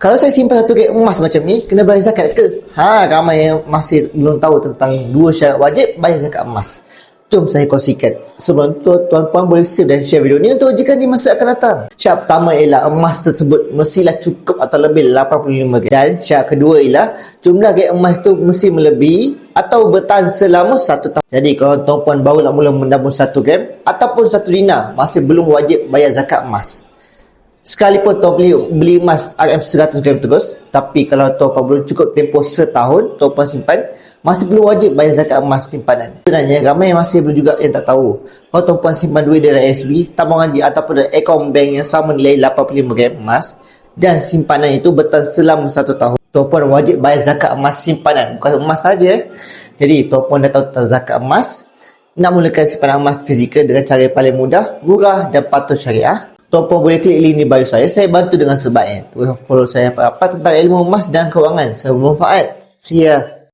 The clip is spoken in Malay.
Kalau saya simpan satu ringgit emas macam ni, kena bayar zakat ke? Ha, ramai yang masih belum tahu tentang dua syarat wajib bayar zakat emas. Jom saya kongsikan. Sebelum tu, tuan-puan boleh save dan share video ni untuk ujikan di masa akan datang. Syarat pertama ialah emas tersebut mestilah cukup atau lebih 85 gram. Dan syarat kedua ialah jumlah gram emas tu mesti melebihi atau bertahan selama satu tahun. Jadi kalau tuan-puan baru nak mula menabung satu gram ataupun satu dinar, masih belum wajib bayar zakat emas. Sekalipun tuan beli, beli emas RM100 gram terus, tapi kalau tuan belum cukup tempoh setahun, tuan simpan, masih belum wajib bayar zakat emas simpanan. Sebenarnya, ramai yang masih belum juga yang tak tahu. Kalau tuan simpan duit dari SB, tabung haji ataupun dari akaun bank yang sama nilai 85 gram emas, dan simpanan itu bertahan selama satu tahun, tuan wajib bayar zakat emas simpanan. Bukan emas saja. Jadi, tuan dah tahu tentang zakat emas, nak mulakan simpanan emas fizikal dengan cara yang paling mudah, murah dan patuh syariah. Tuan boleh klik link di bio saya. Saya bantu dengan sebabnya. Follow saya apa-apa tentang ilmu emas dan kewangan. Semoga bermanfaat. See ya.